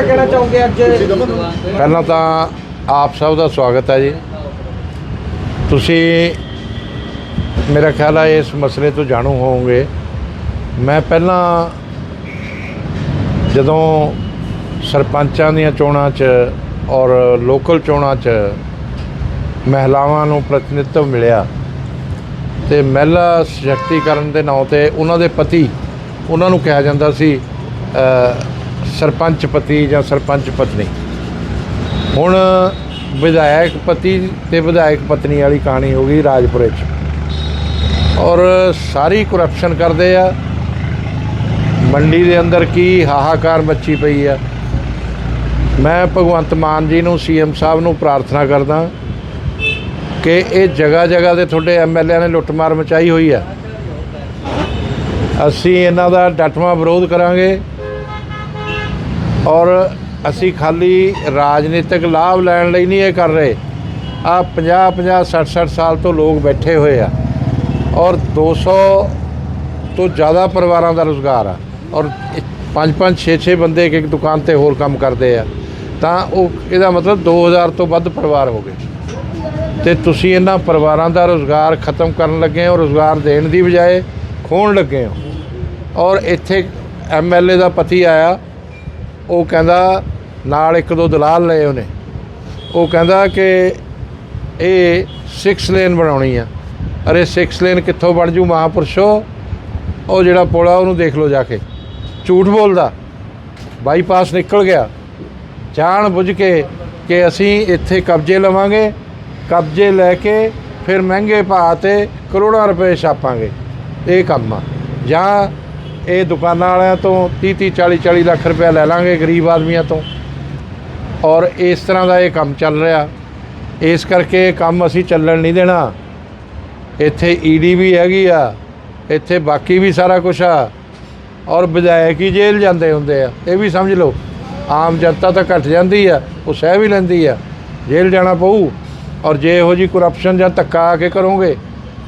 ਕੀ ਕਹਿਣਾ ਚਾਹੋਗੇ ਅੱਜ? ਪਹਿਲਾਂ ਤਾਂ ਆਪ ਸਭ ਦਾ ਸਵਾਗਤ ਹੈ ਜੀ। ਤੁਸੀਂ ਮੇਰਾ ਖਿਆਲ ਹੈ ਇਸ ਮਸਲੇ ਤੋਂ ਜਾਣੂ ਹੋਵੋਗੇ। ਮੈਂ ਪਹਿਲਾਂ ਜਦੋਂ ਸਰਪੰਚਾਂ ਦੀਆਂ ਚੋਣਾਂ 'ਚ ਔਰ ਲੋਕਲ ਚੋਣਾਂ 'ਚ ਮਹਿਲਾਵਾਂ ਨੂੰ ਪ੍ਰਤੀਨਿਧਤਵ ਮਿਲਿਆ ਤੇ ਮਹਿਲਾ ਸਸ਼ਕਤੀਕਰਨ ਦੇ ਨਾਂ ਤੇ ਉਹਨਾਂ ਦੇ ਪਤੀ ਉਹਨਾਂ ਨੂੰ ਕਿਹਾ ਜਾਂਦਾ ਸੀ ਸਰਪੰਚ ਪਤੀ ਜਾਂ ਸਰਪੰਚ ਪਤਨੀ। ਹੁਣ ਵਿਧਾਇਕ ਪਤੀ ਤੇ ਵਿਧਾਇਕ ਪਤਨੀ ਵਾਲੀ ਕਹਾਣੀ ਹੋ ਗਈ ਰਾਜਪੁਰੇ 'ਚ। ਔਰ ਸਾਰੀ ਕਰਪਸ਼ਨ ਕਰਦੇ ਆ। ਮੰਡੀ ਦੇ ਅੰਦਰ ਕੀ ਹਾਹਾਕਾਰ ਮੱਚੀ ਪਈ ਆ। ਮੈਂ ਭਗਵੰਤ ਮਾਨ ਜੀ ਨੂੰ ਸੀਐਮ ਸਾਹਿਬ ਨੂੰ ਪ੍ਰਾਰਥਨਾ ਕਰਦਾ ਕਿ ਇਹ ਜਗ੍ਹਾ ਜਗ੍ਹਾ ਦੇ ਤੁਹਾਡੇ ਐਮਐਲਏ ਨੇ ਲੁੱਟਮਾਰ ਮਚਾਈ ਹੋਈ ਆ। ਅਸੀਂ ਇਹਨਾਂ ਦਾ ਡਟਵਾਂ ਵਿਰੋਧ ਕਰਾਂਗੇ। ਔਰ ਅਸੀਂ ਖਾਲੀ ਰਾਜਨੀਤਿਕ ਲਾਭ ਲੈਣ ਲਈ ਨਹੀਂ ਇਹ ਕਰ ਰਹੇ। ਆ 50 50 60 60 ਸਾਲ ਤੋਂ ਲੋਕ ਬੈਠੇ ਹੋਏ ਆ। ਔਰ 200 ਤੋਂ ਜ਼ਿਆਦਾ ਪਰਿਵਾਰਾਂ ਦਾ ਰੋਜ਼ਗਾਰ ਆ। ਔਰ 5 5 6 6 ਬੰਦੇ ਇੱਕ ਇੱਕ ਦੁਕਾਨ ਤੇ ਹੋਰ ਕੰਮ ਕਰਦੇ ਆ। ਤਾਂ ਉਹ ਇਹਦਾ ਮਤਲਬ 2000 ਤੋਂ ਵੱਧ ਪਰਿਵਾਰ ਹੋ ਗਏ। ਤੇ ਤੁਸੀਂ ਇਹਨਾਂ ਪਰਿਵਾਰਾਂ ਦਾ ਰੋਜ਼ਗਾਰ ਖਤਮ ਕਰਨ ਲੱਗੇ ਹੋ, ਰੋਜ਼ਗਾਰ ਦੇਣ ਦੀ ਬਜਾਏ ਖੋਣ ਲੱਗੇ ਹੋ। ਔਰ ਇੱਥੇ ਐਮਐਲਏ ਦਾ ਪਤੀ ਆਇਆ। ਉਹ ਕਹਿੰਦਾ, ਨਾਲ ਇੱਕ ਦੋ ਦਲਾਲ ਲਏ ਉਹਨੇ। ਉਹ ਕਹਿੰਦਾ ਕਿ ਇਹ 6 ਲੇਨ ਬਣਾਉਣੀ ਆ। ਅਰੇ 6 ਲੇਨ ਕਿੱਥੋਂ ਬਣ ਜੂ ਮਹਾਪੁਰਸ਼ੋ? ਉਹ ਜਿਹੜਾ ਪੁਲ ਆ, ਉਹਨੂੰ ਦੇਖ ਲਓ ਜਾ ਕੇ। ਝੂਠ ਬੋਲਦਾ। ਬਾਈਪਾਸ ਨਿਕਲ ਗਿਆ। ਜਾਣ ਬੁੱਝ ਕੇ ਕਿ ਅਸੀਂ ਇੱਥੇ ਕਬਜ਼ੇ ਲਵਾਂਗੇ, ਕਬਜ਼ੇ ਲੈ ਕੇ ਫਿਰ ਮਹਿੰਗੇ ਭਾਅ ਤੇ ਕਰੋੜਾਂ ਰੁਪਏ ਛਾਪਾਂਗੇ। ਇਹ ਕੰਮ ਆ। ਜਾਂ ਇਹ ਦੁਕਾਨਾਂ ਵਾਲਿਆਂ ਤੋਂ 30 30 40 40 ਲੱਖ ਰੁਪਏ ਲੈ ਲਾਂਗੇ ਗਰੀਬ ਆਦਮੀਆਂ ਤੋਂ। ਔਰ ਇਸ ਤਰ੍ਹਾਂ ਦਾ ਇਹ ਕੰਮ ਚੱਲ ਰਿਹਾ। ਇਸ ਕਰਕੇ ਇਹ ਕੰਮ ਅਸੀਂ ਚੱਲਣ ਨਹੀਂ ਦੇਣਾ। ਇੱਥੇ ਈਡੀ ਵੀ ਹੈਗੀ ਆ। ਇੱਥੇ ਬਾਕੀ ਵੀ ਸਾਰਾ ਕੁਝ ਆ। ਔਰ ਵਿਧਾਇਕ ਹੀ ਜੇਲ੍ਹ ਜਾਂਦੇ ਹੁੰਦੇ ਆ। ਇਹ ਵੀ ਸਮਝ ਲਓ, ਆਮ ਜਨਤਾ ਤਾਂ ਘਟ ਜਾਂਦੀ ਆ, ਉਹ ਸਹਿ ਵੀ ਲੈਂਦੀ ਆ। ਜੇਲ੍ਹ ਜਾਣਾ ਪਊ। ਔਰ ਜੇ ਇਹੋ ਜੀ ਕਰਪਸ਼ਨ ਜਾਂ ਧੱਕਾ ਆ ਕੇ ਕਰੋਗੇ,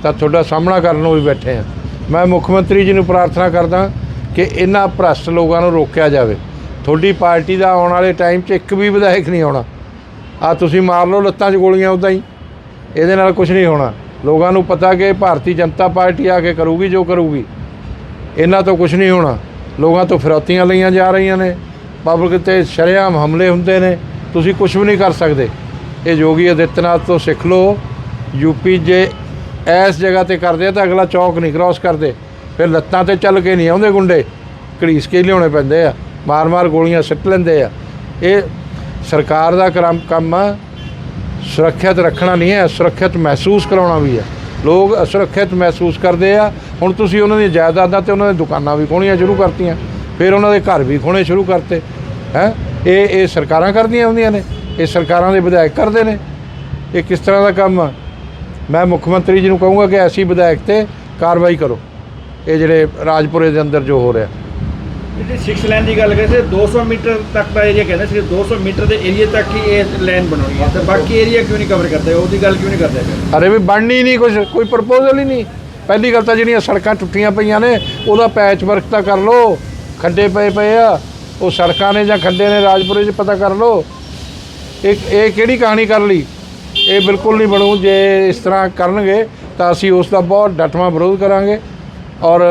ਤਾਂ ਤੁਹਾਡਾ ਸਾਹਮਣਾ ਕਰਨ ਨੂੰ ਵੀ ਬੈਠੇ ਆ। ਮੈਂ ਮੁੱਖ ਮੰਤਰੀ ਜੀ ਨੂੰ ਪ੍ਰਾਰਥਨਾ ਕਰਦਾ ਕਿ ਇਹਨਾਂ ਭ੍ਰਸ਼ਟ ਲੋਕਾਂ ਨੂੰ ਰੋਕਿਆ ਜਾਵੇ। ਤੁਹਾਡੀ ਪਾਰਟੀ ਦਾ ਆਉਣ ਵਾਲੇ ਟਾਈਮ 'ਚ ਇੱਕ ਵੀ ਵਿਧਾਇਕ ਨਹੀਂ ਆਉਣਾ। ਆ ਤੁਸੀਂ ਮਾਰ ਲਓ ਲੱਤਾਂ 'ਚ ਗੋਲੀਆਂ ਉਦਾਂ ਹੀ। ਇਹਦੇ ਨਾਲ ਕੁਝ ਨਹੀਂ ਹੋਣਾ। ਲੋਕਾਂ ਨੂੰ ਪਤਾ ਕਿ ਭਾਰਤੀ ਜਨਤਾ ਪਾਰਟੀ ਆ ਕੇ ਕਰੂਗੀ ਜੋ ਕਰੂਗੀ। ਇਹਨਾਂ ਤੋਂ ਕੁਝ ਨਹੀਂ ਹੋਣਾ। ਲੋਕਾਂ ਤੋਂ ਫਿਰੌਤੀਆਂ ਲਈਆਂ ਜਾ ਰਹੀਆਂ ਨੇ। ਪਬਲਿਕ ਤੇ ਸ਼ਰੇਆਮ ਹਮਲੇ ਹੁੰਦੇ ਨੇ। ਤੁਸੀਂ ਕੁਝ ਵੀ ਨਹੀਂ ਕਰ ਸਕਦੇ। ਇਹ ਯੋਗੀ ਆਦਿੱਤਿਆਨਾਥ ਤੋਂ ਸਿੱਖ ਲਓ। ਯੂਪੀ ਜੇ ਇਸ ਜਗ੍ਹਾ ਤੇ ਕਰਦੇ ਆ ਤਾਂ ਅਗਲਾ ਚੌਕ ਨਹੀਂ ਕ੍ਰਾਸ ਕਰਦੇ। ਫਿਰ ਲੱਤਾਂ ਤੇ ਚੱਲ ਕੇ ਨਹੀਂ ਆਉਂਦੇ ਗੁੰਡੇ। ਘੜੀਸ ਕੇ ਲਿਆਉਣੇ ਪੈਂਦੇ ਆ। ਮਾਰ-ਮਾਰ ਗੋਲੀਆਂ ਸਿੱਟ ਲੈਂਦੇ ਆ। ਇਹ ਸਰਕਾਰ ਦਾ ਕਰਮ ਕੰਮ ਆ। ਸੁਰੱਖਿਅਤ ਰੱਖਣਾ ਨਹੀਂ ਹੈ ਸੁਰੱਖਿਅਤ ਮਹਿਸੂਸ ਕਰਾਉਣਾ ਵੀ ਹੈ ਲੋਕ ਅਸੁਰੱਖਿਅਤ ਮਹਿਸੂਸ ਕਰਦੇ ਆ। ਹੁਣ ਤੁਸੀਂ ਉਹਨਾਂ ਦੀਆਂ ਜਾਇਦਾਦਾਂ ਤੇ ਉਹਨਾਂ ਦੀਆਂ ਦੁਕਾਨਾਂ ਵੀ ਖੋਣੀਆਂ ਸ਼ੁਰੂ ਕਰਤੀਆਂ। ਫਿਰ ਉਹਨਾਂ ਦੇ ਘਰ ਵੀ ਖੋਣੇ ਸ਼ੁਰੂ ਕਰਤੇ। ਹੈ? ਇਹ ਇਹ ਸਰਕਾਰਾਂ ਕਰਦੀਆਂ ਹੁੰਦੀਆਂ ਨੇ। ਇਹ ਸਰਕਾਰਾਂ ਦੇ ਵਿਧਾਇਕ ਕਰਦੇ ਨੇ। ਇਹ ਕਿਸ ਤਰ੍ਹਾਂ ਦਾ ਕੰਮ ਆ? ਮੈਂ ਮੁੱਖ ਮੰਤਰੀ ਜੀ ਨੂੰ ਕਹੂੰਗਾ ਕਿ ਐਸੀ ਵਿਧਾਇਕ ਤੇ ਕਾਰਵਾਈ ਕਰੋ। ਇਹ ਜਿਹੜੇ ਰਾਜਪੁਰੇ ਦੇ ਅੰਦਰ ਜੋ ਹੋ ਰਿਹਾ। ਜਿਹੜੀ 6 ਲਾਈਨ ਦੀ ਗੱਲ ਕਰਦੇ ਸੀ 200 ਮੀਟਰ ਤੱਕ ਦਾ ਏਰੀਆ ਕਹਿੰਦੇ ਸੀ 200 ਮੀਟਰ ਦੇ ਏਰੀਆ ਤੱਕ ਹੀ ਇਹ ਲਾਈਨ ਬਣਾਉਣੀ ਹੈ। ਤੇ ਬਾਕੀ ਏਰੀਆ ਕਿਉਂ ਨਹੀਂ ਕਵਰ ਕਰਦੇ? ਉਹਦੀ ਗੱਲ ਕਿਉਂ ਨਹੀਂ ਕਰਦੇ ਅਰੇ ਵੀ ਬਣਨੀ ਨਹੀਂ ਕੁਝ ਕੋਈ ਪ੍ਰਪੋਜ਼ਲ ਹੀ ਨਹੀਂ। ਪਹਿਲੀ ਗੱਲ ਤਾਂ ਜਿਹੜੀਆਂ ਸੜਕਾਂ ਟੁੱਟੀਆਂ ਪਈਆਂ ਨੇ ਉਹਦਾ ਪੈਚ ਵਰਕ ਤਾਂ ਕਰ ਲਓ। ਖੱਡੇ ਪਏ ਪਏ ਆ। ਉਹ ਸੜਕਾਂ ਨੇ ਜਾਂ ਖੱਡੇ ਨੇ ਰਾਜਪੁਰੇ 'ਚ ਪਤਾ ਕਰ ਲਓ। ਇਹ ਇਹ ਕਿਹੜੀ ਕਹਾਣੀ ਕਰ ਲਈ? ਇਹ ਬਿਲਕੁਲ ਨਹੀਂ ਬਣੂ। ਜੇ ਇਸ ਤਰ੍ਹਾਂ ਕਰਨਗੇ ਤਾਂ ਅਸੀਂ ਉਸ ਦਾ ਬਹੁਤ ਡਟਵਾਂ ਵਿਰੋਧ ਕਰਾਂਗੇ। ਔਰ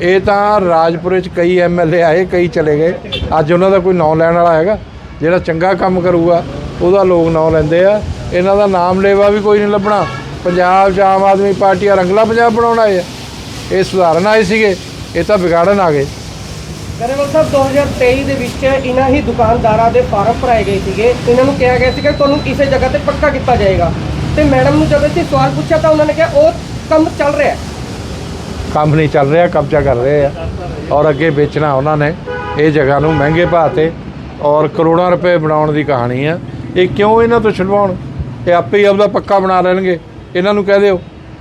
ਇਹ ਤਾਂ ਰਾਜਪੁਰੇ 'ਚ ਕਈ ਐਮਐਲਏ ਆਏ, ਕਈ ਚਲੇ ਗਏ। ਅੱਜ ਉਹਨਾਂ ਦਾ ਕੋਈ ਨਾਂ ਲੈਣ ਵਾਲਾ ਹੈਗਾ, ਜਿਹੜਾ ਚੰਗਾ ਕੰਮ ਕਰੂਗਾ, ਉਹਦਾ ਲੋਕ ਨਾਂ ਲੈਂਦੇ ਆ। ਇਹਨਾਂ ਦਾ ਨਾਮ ਲੇਵਾ ਵੀ ਕੋਈ ਨਹੀਂ ਲੱਭਣਾ। ਪੰਜਾਬ 'ਚ ਆਮ ਆਦਮੀ ਪਾਰਟੀ ਆ, ਰੰਗਲਾ ਪੰਜਾਬ ਬਣਾਉਣ ਆਏ ਆ। ਇਹ ਸੁਧਾਰਨ ਆਏ ਸੀਗੇ, ਇਹ ਤਾਂ ਵਿਗਾੜਨ ਆ ਗਏ। ਗਰੇਵਾਲ ਸਾਹਿਬ 2023 ਦੇ ਵਿੱਚ ਇਹਨਾਂ ਹੀ ਦੁਕਾਨਦਾਰਾਂ ਦੇ ਫਾਰਮ ਭਰਾਏ ਗਏ ਸੀਗੇ। ਇਹਨਾਂ ਨੂੰ ਕਿਹਾ ਗਿਆ ਸੀ ਕਿ ਤੁਹਾਨੂੰ ਕਿਸੇ ਜਗ੍ਹਾ ਤੇ ਪੱਕਾ ਕੀਤਾ ਜਾਏਗਾ। ਤੇ ਮੈਡਮ ਨੂੰ ਜਦੋਂ ਅਸੀਂ ਸਵਾਲ ਪੁੱਛਿਆ ਤਾਂ ਉਹਨਾਂ ਨੇ ਕਿਹਾ, ਉਹ ਕੰਮ ਚੱਲ ਰਿਹਾ ਹੈ। ਕੰਮ ਨਹੀਂ ਚੱਲ ਰਿਹਾ, ਕਬਜ਼ਾ ਕਰ ਰਹੇ ਆ। ਔਰ ਅੱਗੇ ਵੇਚਣਾ ਉਹਨਾਂ ਨੇ। ਇਹ ਜਗ੍ਹਾ ਨੂੰ ਮਹਿੰਗੇ ਭਾਅ ਤੇ ਔਰ ਕਰੋੜਾਂ ਰੁਪਏ ਬਣਾਉਣ ਦੀ ਕਹਾਣੀ ਆ। ਇਹ ਕਿਉਂ ਇਹਨਾਂ ਤੋਂ ਛੁਡਵਾਉਣ? ਇਹ ਆਪੇ ਹੀ ਆਪਦਾ ਪੱਕਾ ਬਣਾ ਲੈਣਗੇ। ਇਹਨਾਂ ਨੂੰ ਕਹਿ ਦਿਓ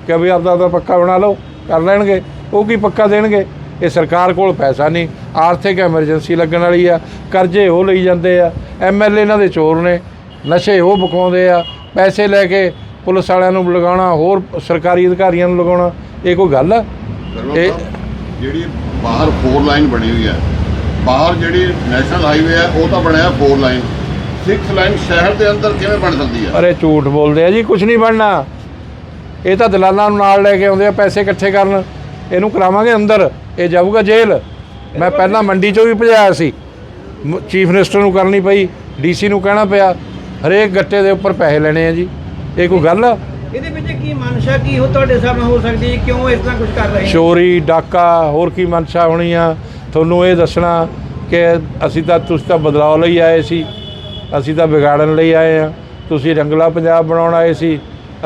ਕਿ ਵੀ ਆਪਦਾ ਆਪਦਾ ਪੱਕਾ ਬਣਾ ਲਓ, ਕਰ ਲੈਣਗੇ। ਉਹ ਕੀ ਪੱਕਾ ਦੇਣਗੇ? ਇਹ ਸਰਕਾਰ ਕੋਲ ਪੈਸਾ ਨਹੀਂ ਆਰਥਿਕ ਐਮਰਜੈਂਸੀ ਲੱਗਣ ਵਾਲੀ ਆ ਕਰਜ਼ੇ ਉਹ ਲਈ ਜਾਂਦੇ ਆ ਐਮਐਲਏ ਇਹਨਾਂ ਦੇ ਚੋਰ ਨੇ ਨਸ਼ੇ ਉਹ ਬਕਾਉਂਦੇ ਆ ਪੈਸੇ ਲੈ ਕੇ ਪੁਲਿਸ ਵਾਲਿਆਂ ਨੂੰ ਲਗਾਉਣਾ ਹੋਰ ਸਰਕਾਰੀ ਅਧਿਕਾਰੀਆਂ ਨੂੰ ਲਗਾਉਣਾ ਇਹ ਕੋਈ ਗੱਲ ਆ? ਇਹ ਜਿਹੜੀ ਬਾਹਰ ਫੋਰ ਲਾਈਨ ਬਣੀ ਹੋਈ ਹੈ ਬਾਹਰ ਜਿਹੜੀ ਨੈਸ਼ਨਲ ਹਾਈਵੇ ਹੈ ਉਹ ਤਾਂ ਬਣਿਆ 4 ਲਾਈਨ 6 ਲਾਈਨ ਸ਼ਹਿਰ ਦੇ ਅੰਦਰ ਕਿਵੇਂ ਬਣ ਸਕਦੀ ਹੈ ਅਰੇ ਝੂਠ ਬੋਲਦੇ ਆ ਜੀ ਕੁਝ ਨਹੀਂ ਬਣਨਾ। ਇਹ ਤਾਂ ਦਲਾਲਾਂ ਨੂੰ ਨਾਲ ਲੈ ਕੇ ਆਉਂਦੇ ਆ ਪੈਸੇ ਇਕੱਠੇ ਕਰਨ। ਇਹਨੂੰ ਕਰਾਵਾਂਗੇ ਅੰਦਰ। ਇਹ ਜਾਊਗਾ ਜੇਲ੍ਹ। ਮੈਂ ਪਹਿਲਾਂ ਮੰਡੀ ਚੋਂ ਵੀ ਭਜਾਇਆ ਸੀ। ਚੀਫ ਮਿਨਿਸਟਰ ਨੂੰ ਕਰਨੀ ਪਈ ਡੀਸੀ ਨੂੰ ਕਹਿਣਾ ਪਿਆ। ਹਰੇਕ ਗੱਟੇ ਦੇ ਉੱਪਰ ਪੈਸੇ ਲੈਣੇ ਆ ਜੀ। ਇਹ ਕੋਈ ਗੱਲ? ਆ ਇਹਦੇ ਵਿੱਚ ਕੀ ਮਨਸ਼ਾ ਕੀ ਹੋ ਤੁਹਾਡੇ ਨਾਲ ਹੋ ਸਕਦੀ ਹੈ? ਕਿਉਂ ਇਸ ਤਰ੍ਹਾਂ ਕੁਝ ਕਰ ਰਹੇ ਚੋਰੀ ਡਾਕਾ ਹੋਰ ਕੀ ਮਨਸ਼ਾ ਹੋਣੀ ਆ? ਤੁਹਾਨੂੰ ਇਹ ਦੱਸਣਾ ਕਿ ਅਸੀਂ ਤਾਂ ਤੁਸੀਂ ਤਾਂ ਬਦਲਾਅ ਲਈ ਆਏ ਸੀ। ਅਸੀਂ ਤਾਂ ਵਿਗਾੜਨ ਲਈ ਆਏ ਆ। ਤੁਸੀਂ ਰੰਗਲਾ ਪੰਜਾਬ ਬਣਾਉਣ ਆਏ ਸੀ।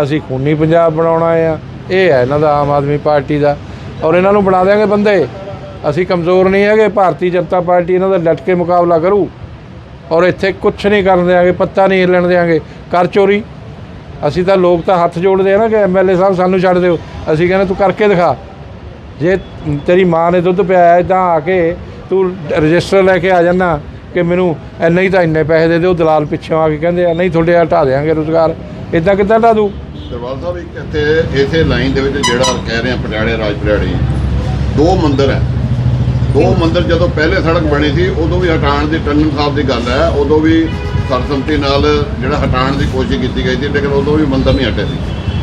ਅਸੀਂ ਖੂਨੀ ਪੰਜਾਬ ਬਣਾਉਣ ਆਏ ਆ। ਇਹ ਹੈ ਇਹਨਾਂ ਦਾ ਆਮ ਆਦਮੀ ਪਾਰਟੀ ਦਾ। ਔਰ ਇਹਨਾਂ ਨੂੰ ਬਣਾ ਦਿਆਂਗੇ ਬੰਦੇ। ਅਸੀਂ ਕਮਜ਼ੋਰ ਨਹੀਂ ਹੈਗੇ, ਭਾਰਤੀ ਜਨਤਾ ਪਾਰਟੀ ਇਹਨਾਂ ਦਾ ਡਟ ਕੇ ਮੁਕਾਬਲਾ ਕਰੂ। ਔਰ ਇੱਥੇ ਕੁਝ ਨਹੀਂ ਕਰਨ ਦਿਆਂਗੇ, ਪੱਤਾ ਨਹੀਂ ਹਿੱਲਣ ਦਿਆਂਗੇ। ਕਰ ਚੋਰੀ। ਅਸੀਂ ਤਾਂ ਲੋਕ ਤਾਂ ਹੱਥ ਜੋੜਦੇ ਆ ਨਾ ਕਿ ਐਮਐਲਏ ਸਾਹਿਬ ਸਾਨੂੰ ਛੱਡ ਦਿਓ। ਅਸੀਂ ਕਹਿੰਦੇ ਤੂੰ ਕਰਕੇ ਦਿਖਾ। ਜੇ ਤੇਰੀ ਮਾਂ ਨੇ ਦੁੱਧ ਪਿਆਇਆ ਇਦਾਂ ਆ ਕੇ ਤੂੰ ਰਜਿਸਟਰ ਲੈ ਕੇ ਆ ਜਾਣਾ ਕਿ ਮੈਨੂੰ ਇੰਨੇ ਹੀ ਤਾਂ ਇੰਨੇ ਪੈਸੇ ਦੇ ਦਿਓ, ਦਲਾਲ ਪਿੱਛੋਂ ਆ ਕੇ ਕਹਿੰਦੇ ਆ, ਨਹੀਂ ਤੁਹਾਡੇ ਹਟਾ ਦੇਾਂਗੇ ਰੁਜ਼ਗਾਰ। ਇਦਾਂ ਕਿੱਦਾਂ ਢਾ ਦੂ ਦਰਬਾਰ ਸਾਹਿਬ ਇੱਕ ਇੱਥੇ ਇਸੇ ਲਾਈਨ ਦੇ ਵਿੱਚ ਜਿਹੜਾ ਕਹਿ ਰਹੇ ਆ ਪਟਿਆਲੇ ਰਾਜ ਪਟਿਆਲੇ। ਦੋ ਮੰਦਿਰ ਹੈ। ਦੋ ਮੰਦਿਰ ਜਦੋਂ ਪਹਿਲੇ ਸੜਕ ਬਣੀ ਸੀ ਉਦੋਂ ਵੀ ਹਟਾਉਣ ਦੀ ਟੰਡਨ ਸਾਹਿਬ ਦੀ ਗੱਲ ਹੈ। ਉਦੋਂ ਵੀ ਸਰਸੰਮਤੀ ਨਾਲ ਜਿਹੜਾ ਹਟਾਉਣ ਦੀ ਕੋਸ਼ਿਸ਼ ਕੀਤੀ ਗਈ ਸੀ ਲੇਕਿਨ ਉਦੋਂ ਵੀ ਮੰਦਿਰ ਨਹੀਂ ਹਟੇ ਸੀ।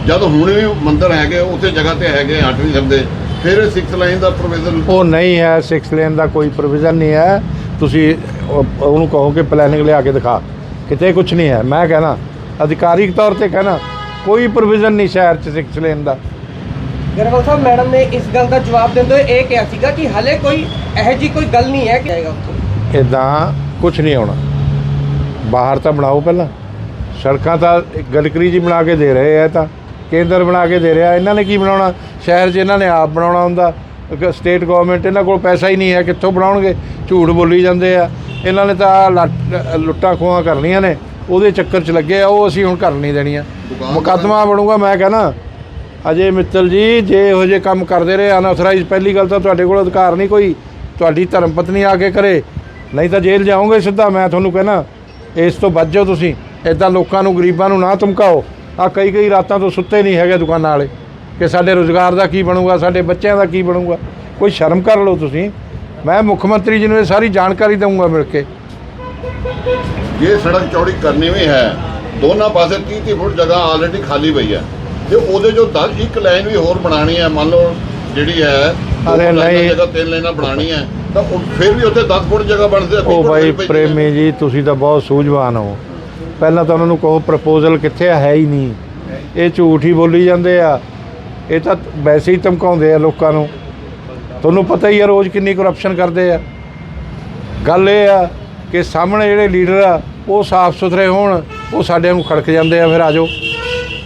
ਜਦ ਹੁਣ ਵੀ ਮੰਦਿਰ ਹੈਗੇ ਉਸੇ ਜਗ੍ਹਾ ਤੇ ਹੈਗੇ ਹਟ ਨਹੀਂ ਸਕਦੇ ਫਿਰ 6 ਲਾਈਨ ਦਾ ਪ੍ਰੋਵੀਜ਼ਨ ਉਹ ਨਹੀਂ ਹੈ 6 ਲੇਨ ਦਾ ਕੋਈ ਪ੍ਰੋਵੀਜ਼ਨ ਨਹੀਂ ਹੈ। ਤੁਸੀਂ ਉਹ- ਉਹਨੂੰ ਕਹੋ ਕਿ ਪਲੈਨਿੰਗ ਲਿਆ ਕੇ ਦਿਖਾ। ਕਿਤੇ ਕੁਝ ਨਹੀਂ ਹੈ। ਮੈਂ ਕਹਿਣਾ ਅਧਿਕਾਰਿਕ ਤੌਰ ਤੇ ਕਹਿਣਾ ਕੋਈ ਪ੍ਰੋਵੀਜ਼ਨ ਨਹੀਂ ਸ਼ਹਿਰ 'ਚ 6 ਲੇਨ ਦਾ। ਗਰੇਵਾਲ ਸਾਹਿਬ ਮੈਡਮ ਨੇ ਇਸ ਗੱਲ ਦਾ ਜਵਾਬ ਦਿੰਦੇ ਹੋਏ ਇਹ ਕਿਹਾ ਸੀਗਾ ਕਿ ਹਲੇ ਕੋਈ ਇਹੋ ਜੀ ਕੋਈ ਗੱਲ ਨਹੀਂ ਹੈ ਕਿ ਆਏਗਾ ਉੱਥੇ। ਇਦਾਂ ਕੁਝ ਨਹੀਂ ਆਉਣਾ ਬਾਹਰ ਤਾਂ ਬਣਾਓ ਪਹਿਲਾਂ। ਸੜਕਾਂ ਤਾਂ ਇੱਕ ਗਡਕਰੀ ਜੀ ਬਣਾ ਕੇ ਦੇ ਰਹੇ ਆ ਤਾਂ। ਕੇਂਦਰ ਬਣਾ ਕੇ ਦੇ ਰਿਹਾ। ਇਹਨਾਂ ਨੇ ਕੀ ਬਣਾਉਣਾ? ਸ਼ਹਿਰ 'ਚ ਇਹਨਾਂ ਨੇ ਆਪ ਬਣਾਉਣਾ ਹੁੰਦਾ। ਸਟੇਟ ਗਵਰਨਮੈਂਟ ਇਹਨਾਂ ਕੋਲ ਪੈਸਾ ਹੀ ਨਹੀਂ ਹੈ। ਕਿੱਥੋਂ ਬਣਾਉਣਗੇ? ਝੂਠ ਬੋਲੀ ਜਾਂਦੇ ਆ। ਇਹਨਾਂ ਨੇ ਤਾਂ ਲੱਟ- ਲੁੱਟਾਂ ਖੋਹਾਂ ਕਰਨੀਆਂ ਨੇ। ਉਹਦੇ ਚੱਕਰ 'ਚ ਲੱਗੇ ਆ। ਉਹ ਅਸੀਂ ਹੁਣ ਕਰ ਨਹੀਂ ਦੇਣੀਆਂ। ਮੁਕੱਦਮਾ ਬਣੂਗਾ ਮੈਂ ਕਹਿੰਦਾ ਅਜੇ ਮਿੱਤਲ ਜੀ ਜੇ ਇਹੋ ਜਿਹੇ ਕੰਮ ਕਰਦੇ ਰਹੇ ਅਨਆਥੋਰਾਈਜ਼ ਪਹਿਲੀ ਗੱਲ ਤਾਂ ਤੁਹਾਡੇ ਕੋਲ ਅਧਿਕਾਰ ਨਹੀਂ ਕੋਈ। ਤੁਹਾਡੀ ਧਰਮ ਪਤਨੀ ਆ ਕੇ ਕਰੇ। ਨਹੀਂ ਤਾਂ ਜੇਲ੍ਹ ਜਾਓਗੇ ਸਿੱਧਾ ਮੈਂ ਤੁਹਾਨੂੰ ਕਹਿਣਾ। ਇਸ ਤੋਂ ਬਚ ਜਾਓ ਤੁਸੀਂ। ਇਦਾਂ ਲੋਕਾਂ ਨੂੰ ਗਰੀਬਾਂ ਨੂੰ ਨਾ ਧਮਕਾਓ। ਆ ਕਈ ਕਈ ਰਾਤਾਂ ਤੋਂ ਸੁੱਤੇ ਨਹੀਂ ਹੈਗੇ ਦੁਕਾਨਾਂ ਵਾਲੇ। ਕਿ ਸਾਡੇ ਰੋਜ਼ਗਾਰ ਦਾ ਕੀ ਬਣੂਗਾ ਸਾਡੇ ਬੱਚਿਆਂ ਦਾ ਕੀ ਬਣੂਗਾ। ਕੋਈ ਸ਼ਰਮ ਕਰ ਲਓ ਤੁਸੀਂ। ਮੈਂ ਮੁੱਖ ਮੰਤਰੀ ਜੀ ਨੂੰ ਇਹ ਸਾਰੀ ਜਾਣਕਾਰੀ ਦਊਂਗਾ ਮਿਲ ਕੇ। ਜੇ ਸੜਕ ਚੌੜੀ ਕਰਨੀ ਵੀ ਹੈ। ਦੋਨਾਂ ਪਾਸੇ 30 30 ਫੁੱਟ ਜਗ੍ਹਾ ਆਲਰੇਡੀ ਖਾਲੀ ਪਈ ਹੈ। ਤੇ ਉਹਦੇ ਜੋ 10 ਇੱਕ ਲਾਈਨ ਵੀ ਹੋਰ ਬਣਾਣੀ ਹੈ ਮੰਨ ਲਓ ਜਿਹੜੀ ਹੈ ਅਰੇ ਨਹੀਂ। ਜਗ੍ਹਾ ਤਿੰਨ ਲਾਈਨਾਂ ਬਣਾਣੀ ਹੈ ਤਾਂ ਉਹ ਫਿਰ ਵੀ ਉੱਥੇ 10 ਫੁੱਟ ਜਗ੍ਹਾ ਬਣਦੀ ਹੈ ਉਹ ਭਾਈ। ਪ੍ਰੇਮੀ ਜੀ ਤੁਸੀਂ ਤਾਂ ਬਹੁਤ ਸੂਝਵਾਨ ਹੋ। ਪਹਿਲਾਂ ਤਾਂ ਉਹਨਾਂ ਨੂੰ ਕਹੋ ਪ੍ਰਪੋਜ਼ਲ ਕਿੱਥੇ ਹੈ ਹੀ ਨਹੀਂ। ਇਹ ਝੂਠ ਹੀ ਬੋਲੀ ਜਾਂਦੇ ਆ। ਇਹ ਤਾਂ ਵੈਸੇ ਹੀ ਧਮਕਾਉਂਦੇ ਆ ਲੋਕਾਂ ਨੂੰ। ਤੁਹਾਨੂੰ ਪਤਾ ਹੀ ਆ ਰੋਜ਼ ਕਿੰਨੀ ਕਰਪਸ਼ਨ ਕਰਦੇ ਆ। ਗੱਲ ਇਹ ਆ ਕਿ ਸਾਹਮਣੇ ਜਿਹੜੇ ਲੀਡਰ ਆ ਉਹ ਸਾਫ਼ ਸੁਥਰੇ ਹੋਣ। ਉਹ ਸਾਡੇ ਨੂੰ ਖੜਕ ਜਾਂਦੇ ਆ ਫਿਰ ਆਜੋ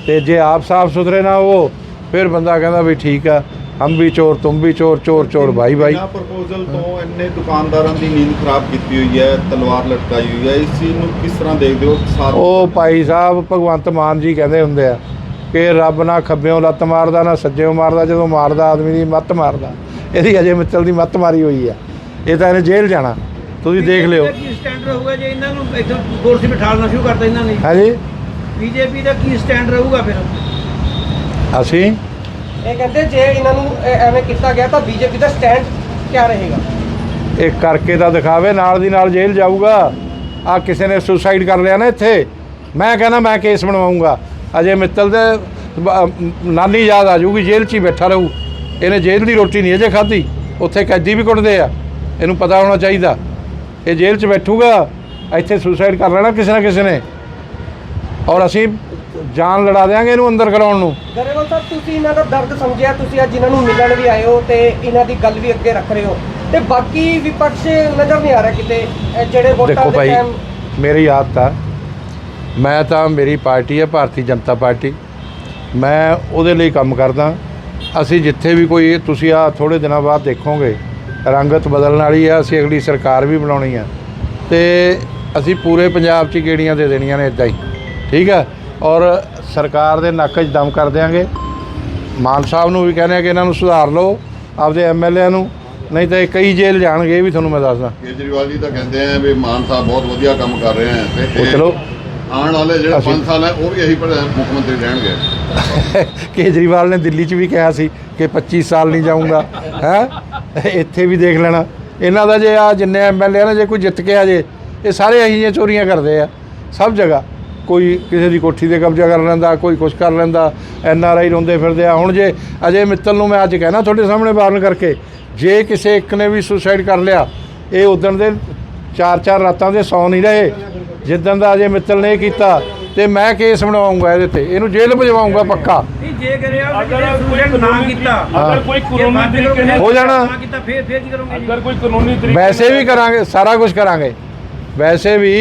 ਤੇ ਜੇ ਆਪ ਸਾਫ਼ ਸੁਥਰੇ ਨਾ ਹੋ ਫਿਰ ਬੰਦਾ ਕਹਿੰਦਾ ਵੀ ਠੀਕ ਆ ਹਮ ਵੀ ਚੋਰ ਤੁਮ ਵੀ ਚੋਰ ਚੋਰ ਚੋਰ ਭਾਈ ਭਾਈ। ਬਿਨਾਂ ਪ੍ਰਪੋਜ਼ਲ ਤੋਂ ਇੰਨੇ ਦੁਕਾਨਦਾਰਾਂ ਦੀ ਨੀਂਦ ਖਰਾਬ ਕੀਤੀ ਹੋਈ ਹੈ ਤਲਵਾਰ ਲਟਕਾਈ ਹੋਈ ਹੈ ਇਸ ਚੀਜ਼ ਨੂੰ ਕਿਸ ਤਰ੍ਹਾਂ ਦੇਖਦੇ ਹੋ ਸਾਰ ਉਹ ਭਾਈ ਸਾਹਿਬ ਭਗਵੰਤ ਮਾਨ ਜੀ ਕਹਿੰਦੇ ਹੁੰਦੇ ਆ ਕਿ ਰੱਬ ਨਾ ਖੱਬਿਓਂ ਲੱਤ ਮਾਰਦਾ ਨਾ ਸੱਜਿਓਂ ਮਾਰਦਾ ਜਦੋਂ ਮਾਰਦਾ ਆਦਮੀ ਦੀ ਮੱਤ ਮਾਰਦਾ। ਇਹਦੀ ਅਜੇ ਮਿੱਤਲ ਦੀ ਮੱਤ ਮਾਰੀ ਹੋਈ ਆ। ਇਹ ਤਾਂ ਇਹਨੇ ਜੇਲ੍ਹ ਜਾਣਾ। ਤੁਸੀਂ ਦੇਖ ਲਿਓ। ਕੀ ਸਟੈਂਡ ਰਹੂਗਾ ਜੇ ਇਹਨਾਂ ਨੂੰ ਇੱਥੋਂ ਕੁਰਸੀ ਬਿਠਾਲਣਾ ਸ਼ੁਰੂ ਕਰਤਾ ਇਹਨਾਂ ਨੇ? ਹਾਂਜੀ। ਬੀਜੇਪੀ ਦਾ ਕੀ ਸਟੈਂਡ ਰਹੂਗਾ ਫਿਰ? ਅਸੀਂ? ਇਹ ਕਹਿੰਦੇ ਜੇ ਇਹਨਾਂ ਨੂੰ ਐ- ਐਵੇਂ ਕੀਤਾ ਗਿਆ ਤਾਂ ਬੀਜੇਪੀ ਦਾ ਸਟੈਂਡ ਕਿਆ ਰਹੇਗਾ? ਇਹ ਕਰਕੇ ਤਾਂ ਦਿਖਾਵੇ ਨਾਲ ਦੀ ਨਾਲ ਜੇਲ੍ਹ ਜਾਊਗਾ। ਆ ਕਿਸੇ ਨੇ ਸੁਸਾਈਡ ਕਰ ਲਿਆ ਨਾ ਇੱਥੇ। ਮੈਂ ਕਹਿੰਦਾ ਮੈਂ ਕੇਸ ਬਣਵਾਉਂਗਾ ਅਜੇ ਮਿੱਤਲ ਦੇ ਬ- ਨਾਨੀ ਯਾਦ ਆ ਜਾਊਗੀ ਜੇਲ੍ਹ 'ਚ ਹੀ ਬੈਠਾ ਰਹੂ। ਇਹਨੇ ਜੇਲ੍ਹ ਦੀ ਰੋਟੀ ਨਹੀਂ ਅਜੇ ਖਾਧੀ। ਉੱਥੇ ਕੈਦੀ ਵੀ ਕੁੱਟਦੇ ਆ। ਇਹਨੂੰ ਪਤਾ ਹੋਣਾ ਚਾਹੀਦਾ। ਇਹ ਜੇਲ੍ਹ 'ਚ ਬੈਠੂਗਾ ਇੱਥੇ ਸੁਸਾਈਡ ਕਰ ਲੈਣਾ ਕਿਸੇ ਨਾ ਕਿਸੇ ਨੇ। ਔਰ ਅਸੀਂ ਜਾਨ ਲੜਾ ਦਿਆਂਗੇ ਇਹਨੂੰ ਅੰਦਰ ਕਰਾਉਣ ਨੂੰ। ਗਰੇਵਾਲ ਸਾਹਿਬ ਤੁਸੀਂ ਇਹਨਾਂ ਦਾ ਦਰਦ ਸਮਝਿਆ ਤੁਸੀਂ ਅੱਜ ਇਹਨਾਂ ਨੂੰ ਮਿਲਣ ਵੀ ਆਏ ਹੋ ਤੇ ਇਹਨਾਂ ਦੀ ਗੱਲ ਵੀ ਅੱਗੇ ਰੱਖ ਰਹੇ ਹੋ। ਤੇ ਬਾਕੀ ਵਿਪਕਸ਼ ਨਜ਼ਰ ਨਹੀਂ ਆ ਰਿਹਾ ਕਿਤੇ ਜਿਹੜੇ ਵੋਟਾਂ ਦੇਖੋ ਦੇ ਭਾਈ ਮੇਰੀ ਆਦਤ ਆ। ਮੈਂ ਤਾਂ ਮੇਰੀ ਪਾਰਟੀ ਹੈ ਭਾਰਤੀ ਜਨਤਾ ਪਾਰਟੀ। ਮੈਂ ਉਹਦੇ ਲਈ ਕੰਮ ਕਰਦਾ। ਅਸੀਂ ਜਿੱਥੇ ਵੀ ਕੋਈ ਤੁਸੀਂ ਆ ਥੋੜੇ ਦਿਨਾਂ ਬਾਅਦ ਦੇਖੋਗੇ ਰੰਗਤ ਬਦਲਣ ਵਾਲੀ ਆ ਅਸੀਂ ਅਗਲੀ ਸਰਕਾਰ ਵੀ ਬਣਾਉਣੀ ਆ। ਤੇ ਅਸੀਂ ਪੂਰੇ ਪੰਜਾਬ 'ਚ ਗੇੜੀਆਂ ਦੇ ਦੇਣੀਆਂ ਨੇ ਇਦਾਂ ਹੀ ਠੀਕ ਹੈ ਔਰ ਸਰਕਾਰ ਦੇ ਨੱਕ 'ਚ ਦਮ ਕਰ ਦਿਆਂਗੇ। ਮਾਨ ਸਾਹਿਬ ਨੂੰ ਵੀ ਕਹਿੰਦੇ ਆ ਕਿ ਇਹਨਾਂ ਨੂੰ ਸੁਧਾਰ ਲਓ ਆਪਦੇ ਐਮਐਲਏ ਨੂੰ ਨਹੀਂ ਤਾਂ ਇਹ ਕਈ ਜੇਲ੍ਹ ਜਾਣਗੇ ਇਹ ਵੀ ਤੁਹਾਨੂੰ ਮੈਂ ਦੱਸਦਾ। ਕੇਜਰੀਵਾਲ ਜੀ ਤਾਂ ਕਹਿੰਦੇ ਆ ਵੀ ਮਾਨ ਸਾਹਿਬ ਬਹੁਤ ਵਧੀਆ ਕੰਮ ਕਰ ਰਹੇ ਆ। ਤੇ ਚਲੋ। ਆਉਣ ਵਾਲੇ ਜਿਹੜੇ ਅਸੀਂ- 5 ਸਾਲ ਹੈ ਉਹ ਵੀ ਇਹੀ ਮੁੱਖ ਮੰਤਰੀ ਰਹਿਣਗੇ। ਕੇਜਰੀਵਾਲ ਨੇ ਦਿੱਲੀ 'ਚ ਵੀ ਕਿਹਾ ਸੀ ਕਿ 25 ਸਾਲ ਨਹੀਂ ਜਾਊਂਗਾ ਹੈ? ਇੱਥੇ ਵੀ ਦੇਖ ਲੈਣਾ। ਇਹਨਾਂ ਦਾ ਜੇ ਆ ਜਿੰਨੇ ਐਮਐਲਏ ਨੇ, ਜੇ ਕੋਈ ਜਿੱਤ ਕੇ ਆ ਜੇ, ਇਹ ਸਾਰੇ ਇਹੀ ਜਿਹੀਆਂ ਚੋਰੀਆਂ ਕਰਦੇ ਆ। ਸਭ ਜਗ੍ਹਾ। ਕੋਈ ਕਿਸੇ ਦੀ ਕੋਠੀ ਤੇ ਕਬਜ਼ਾ ਕਰ ਲੈਂਦਾ, ਕੋਈ ਕੁਛ ਕਰ ਲੈਂਦਾ, ਐਨ ਆਰ ਆਈ ਰੋਂਦੇ ਫਿਰਦੇ ਆ। ਹੁਣ ਜੇ ਅਜੇ ਮਿੱਤਲ ਨੂੰ ਮੈਂ ਅੱਜ ਕਹਿਣਾ ਤੁਹਾਡੇ ਸਾਹਮਣੇ ਬਾਰਨ ਕਰਕੇ, ਜੇ ਕਿਸੇ ਇੱਕ ਨੇ ਵੀ ਸੁਸਾਈਡ ਕਰ ਲਿਆ, ਇਹ ਉਦਣ ਦੇ ਚਾਰ ਚਾਰ ਰਾਤਾਂ ਦੇ ਸੌ ਨਹੀਂ ਰਹੇ। ਜਿੱਦਣ ਦਾ ਅਜੇ ਮਿੱਤਲ ਨੇ ਇਹ ਕੀਤਾ ਤੇ ਮੈਂ ਕੇਸ ਬਣਵਾਉਂਗਾ ਇਹਦੇ ਤੇ। ਇਹਨੂੰ ਜੇਲ੍ਹ ਭਜਵਾਉਂਗਾ ਪੱਕਾ। ਜੇ ਕਰਿਆ ਅਗਰ ਕੋਈ ਨਾ ਕੀਤਾ ਅਗਰ ਕੋਈ ਕਾਨੂੰਨੀ ਤਰੀਕੇ ਨਾਲ ਹੋ ਜਾਣਾ। ਕੀਤਾ ਫੇਰ ਫੇਰ ਕੀ ਕਰੋਗੇ ਅਗਰ ਕੋਈ ਕਾਨੂੰਨੀ ਤਰੀਕੇ ਵੈਸੇ ਵੀ ਕਰਾਂਗੇ ਸਾਰਾ ਕੁਝ ਕਰਾਂਗੇ। ਵੈਸੇ ਵੀ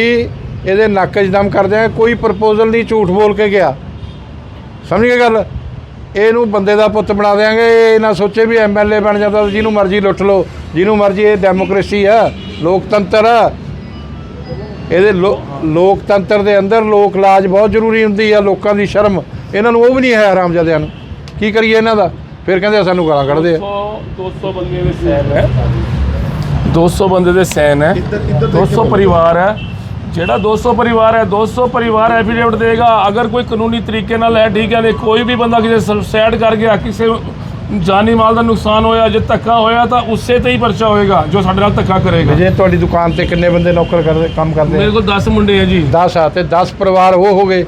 ਇਹਦੇ ਨੱਕ 'ਚ ਦਮ ਕਰ ਦਿਆਂਗੇ ਕੋਈ ਪ੍ਰਪੋਜ਼ਲ ਨਹੀਂ ਝੂਠ ਬੋਲ ਕੇ ਗਿਆ। ਸਮਝ ਗਏ ਗੱਲ? ਇਹਨੂੰ ਬੰਦੇ ਦਾ ਪੁੱਤ ਬਣਾ ਦਿਆਂਗੇ ਇਹ ਨਾ ਸੋਚੇ ਵੀ ਐਮਐਲਏ ਬਣ ਜਾਂਦਾ ਤਾਂ ਜਿਹਨੂੰ ਮਰਜ਼ੀ ਲੁੱਟ ਲਓ। ਜਿਹਨੂੰ ਮਰਜ਼ੀ ਇਹ ਡੈਮੋਕ੍ਰੇਸੀ ਆ ਲੋਕਤੰਤਰ ਆ ਇਹਦੇ ਲੋਕਤੰਤਰ ਦੇ ਅੰਦਰ ਲੋਕ ਲਾਜ ਬਹੁਤ ਜ਼ਰੂਰੀ ਹੁੰਦੀ ਆ ਲੋਕਾਂ ਦੀ ਸ਼ਰਮ। ਇਹਨਾਂ ਨੂੰ ਉਹ ਵੀ ਨਹੀਂ ਹੈ ਆਰਾਮਜ਼ਾਦਿਆਂ ਨੂੰ। ਕੀ ਕਰੀਏ ਇਹਨਾਂ ਦਾ? ਫਿਰ ਕਹਿੰਦੇ ਆ ਸਾਨੂੰ ਗਾਲਾਂ ਕੱਢਦੇ ਆ। 200 200 ਬੰਦੇ ਦੇ ਸੈਨ ਹੈ। 200 ਬੰਦੇ ਦੇ ਸੈਨ ਹੈ। ਇੱਧਰ- ਇੱਧਰ 200 ਪਰਿਵਾਰ ਹੈ। ਜਿਹੜਾ 200 ਪਰਿਵਾਰ ਹੈ 200 ਪਰਿਵਾਰ ਐਫੀਡੇਵਿਟ ਦੇਗਾ। ਅਗਰ ਕੋਈ ਕਾਨੂੰਨੀ ਤਰੀਕੇ ਨਾਲ ਹੈ ਠੀਕ ਹੈ ਨਹੀਂ ਕੋਈ ਵੀ ਬੰਦਾ ਕਿਸੇ ਸੁਸਾਈਡ ਕਰ ਗਿਆ ਕਿਸੇ ਜਾਨੀ ਮਾਲ ਦਾ ਨੁਕਸਾਨ ਹੋਇਆ ਜੇ ਧੱਕਾ ਹੋਇਆ ਤਾਂ ਉਸੇ ਤੇ ਹੀ ਪਰਚਾ ਹੋਏਗਾ ਜੋ ਸਾਡੇ ਨਾਲ ਧੱਕਾ ਕਰੇਗਾ। ਜੇ ਤੁਹਾਡੀ ਦੁਕਾਨ ਤੇ ਕਿੰਨੇ ਬੰਦੇ ਨੌਕਰ ਕਰਦੇ ਕੰਮ ਕਰਦੇ ਮੇਰੇ ਆ ਕੋਲ 10 ਮੁੰਡੇ ਹੈ ਜੀ। 10 ਆ ਤੇ 10 ਪਰਿਵਾਰ ਉਹ ਹੋ ਗਏ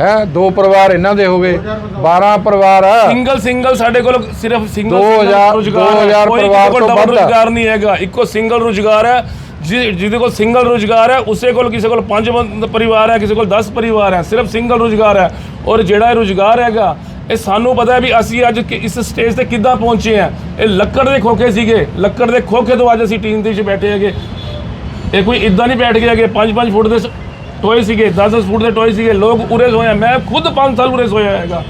ਹੈ ਦੋ ਪਰਿਵਾਰ ਇਹਨਾਂ ਦੇ ਹੋ ਗਏ 12 ਪਰਿਵਾਰ ਆ। ਸਿੰਗਲ ਸਿੰਗਲ ਸਾਡੇ ਕੋਲ ਸਿਰਫ ਸਿੰਗਲ ਦੋ ਹਜ਼ਾਰ- ਰੁਜ਼ਗਾਰ ਦੋ ਹੈ। ਹਜ਼ਾਰ ਕੋਈ ਕਿਸੇ ਪਰਿਵਾਰ ਕੋਲ ਤੋਂ ਵੱਧ ਆ। ਰੁਜ਼ਗਾਰ ਨਹੀਂ ਹੈਗਾ। ਇੱਕੋ ਸਿੰਗਲ ਰੁਜ਼ਗਾਰ ਹੈ ਜਿਹਦੇ ਕੋਲ ਸਿੰਗਲ ਰੁਜ਼ਗਾਰ ਹੈ ਉਸੇ ਕੋਲ ਕਿਸੇ ਕੋਲ ਪੰਜ ਪਰਿਵਾਰ ਹੈ ਕਿਸੇ ਕੋਲ 10 ਪਰਿਵਾਰ ਹੈ ਸਿਰਫ ਸਿੰਗਲ ਰੁਜ਼ਗਾਰ ਹੈ। ਔਰ ਜਿਹੜਾ ਰੁਜ਼ਗਾਰ ਹੈਗਾ ਇਹ ਸਾਨੂੰ ਪਤਾ ਹੈ ਵੀ ਅਸੀਂ ਅੱਜ ਕਿ- ਇਸ ਸਟੇਜ ਤੇ ਕਿੱਦਾਂ ਪਹੁੰਚੇ ਹਾਂ। ਇਹ ਲੱਕੜ ਦੇ ਖੋਖੇ ਸੀਗੇ। ਲੱਕੜ ਦੇ ਖੋਖੇ ਤੋਂ ਅੱਜ ਅਸੀਂ ਟੀਮ ਦੇ ਵਿੱਚ ਬੈਠੇ ਹੈਗੇ। ਇਹ ਕੋਈ ਇਦਾਂ ਨਹੀਂ ਬੈਠ ਗਿਆ ਕਿ 5-5 ਫੁੱਟ ਦੇ ਟੋਏ ਸੀਗੇ 10-10 ਫੁੱਟ ਦੇ ਟੋਏ ਸੀਗੇ। ਲੋਕ ਉਰੇ ਸੋਏ ਆ। ਮੈਂ ਖੁਦ 5 ਸਾਲ ਉਰੇ ਸੋਇਆ ਹੈਗਾ।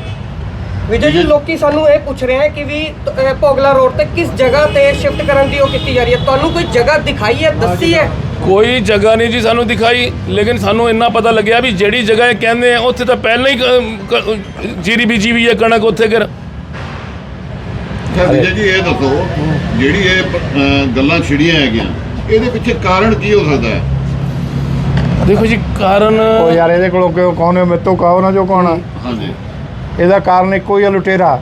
ਵਿਜੇ ਜੀ, ਲੋਕੀ ਸਾਨੂੰ ਇਹ ਪੁੱਛ ਰਹੇ ਹੈ ਕਿ ਵੀ ਭੋਗਲਾ ਰੋਡ ਤੇ ਕਿਸ ਜਗ੍ਹਾ ਤੇ ਸ਼ਿਫਟ ਕਰਨ ਦੀ ਉਹ ਕੀਤੀ ਜਾ ਰਹੀ ਹੈ? ਤੁਹਾਨੂੰ ਕੋਈ ਜਗ੍ਹਾ ਦਿਖਾਈ ਹੈ? ਦੱਸੀ ਹੈ? ਕੋਈ ਜਗ੍ਹਾ ਨਹੀਂ ਜੀ ਸਾਨੂੰ ਦਿਖਾਈ ਲੇਕਿਨ ਸਾਨੂੰ ਇੰਨਾ ਪਤਾ ਲੱਗਿਆ ਵੀ ਜਿਹੜੀ ਜਗ੍ਹਾ ਇਹ ਕਹਿੰਦੇ ਆ ਉੱਥੇ ਤਾਂ ਪਹਿਲਾਂ ਹੀ ਕ- ਕ- ਜੀਰੀ ਬੀਜੀ ਵੀ ਹੈ ਕਣਕ ਉੱਥੇ ਕਰ ਅੱਛਾ ਵਿਜੇ ਜੀ ਇਹ ਦੱਸੋ ਜਿਹੜੀ ਇਹ ਅ, ਗੱਲਾਂ ਛਿੜੀਆਂ ਹੈਗੀਆਂ ਇਹਦੇ ਪਿੱਛੇ ਕਾਰਨ ਕੀ ਹੋ ਸਕਦਾ ਹੈ? ਦੇਖੋ ਜੀ ਕਾਰਨ ਉਹ ਯਾਰ ਇਹਦੇ ਕੋਲੋਂ ਕਿਉਂ ਕੌਣ ਹੈ? ਮੇਤੋਂ ਕਹੋ ਨਾ ਜੋ ਕੌਣ ਆ ਹਾਂਜੀ। ਇਹਦਾ ਕਾਰਨ ਇੱਕੋ ਹੀ ਆ ਲੁਟੇਰਾ।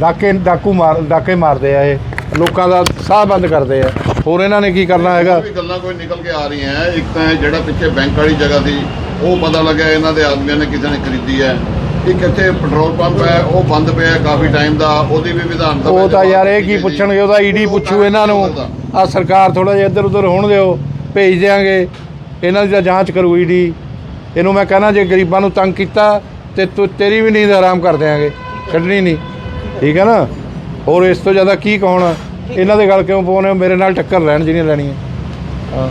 ਡਾਕੇ ਡਾਕੂ ਮਾਰ ਡਾਕੇ ਮਾਰਦੇ ਆ ਇਹ। ਲੋਕਾਂ ਦਾ ਸਾਹ ਬੰਦ ਕਰਦੇ ਆ। ਹੋਰ ਇਹਨਾਂ ਨੇ ਕੀ ਕਰਨਾ ਹੈਗਾ? ਵੀ ਗੱਲਾਂ ਕੋਈ ਨਿਕਲ ਕੇ ਆ ਰਹੀਆਂ ਹੈ। ਇੱਕ ਤਾਂ ਇਹ ਜਿਹੜਾ ਪਿੱਛੇ ਬੈਂਕ ਵਾਲੀ ਜਗ੍ਹਾ ਸੀ ਉਹ ਪਤਾ ਲੱਗਿਆ ਇਹਨਾਂ ਦੇ ਆਦਮੀਆਂ ਨੇ ਕਿਸੇ ਨੇ ਖਰੀਦੀ ਹੈ ਇੱਕ ਇੱਥੇ ਪੈਟਰੋਲ ਪੰਪ ਹੈ ਉਹ ਬੰਦ ਪਿਆ ਹੈ ਕਾਫੀ ਟਾਈਮ ਦਾ ਉਹਦੀ ਵੀ ਵਿਧਾਨ ਸਭਾ ਉਹ ਤਾਂ ਯਾਰ ਇਹ ਕੀ। ਪੁੱਛਣਗੇ ਉਹਦਾ ਈਡੀ ਪੁੱਛੂ ਇਹਨਾਂ ਨੂੰ? ਆ ਸਰਕਾਰ ਥੋੜਾ ਜਿਹਾ ਇੱਧਰ ਉੱਧਰ ਹੋਣ ਦਿਓ ਭੇਜ ਦਿਆਂਗੇ। ਇਹਨਾਂ ਦੀ ਤਾਂ ਜਾਂਚ ਕਰੂ ਈਡੀ। ਇਹਨੂੰ ਮੈਂ ਕਹਿਣਾ ਜੇ ਗਰੀਬਾਂ ਨੂੰ ਤੰਗ ਕੀਤਾ ਤੇ ਤੂੰ ਤੇਰੀ ਵੀ ਨੀਂਦ ਆਰਾਮ ਕਰ ਦਿਆਂਗੇ। ਛੱਡਣੀ ਨਹੀਂ। ਠੀਕ ਹੈ ਨਾ? ਹੋਰ ਇਸ ਤੋਂ ਜ਼ਿਆਦਾ ਕੀ ਕਹਣਾ? ਇਹਨਾਂ ਦੇ ਗੱਲ ਕਿਉਂ ਪਾਉਣੇ ਹੋ? ਮੇਰੇ ਨਾਲ ਟੱਕਰ ਲੈਣ ਜਿਹਨੇ ਲੈਣੀ ਹੈ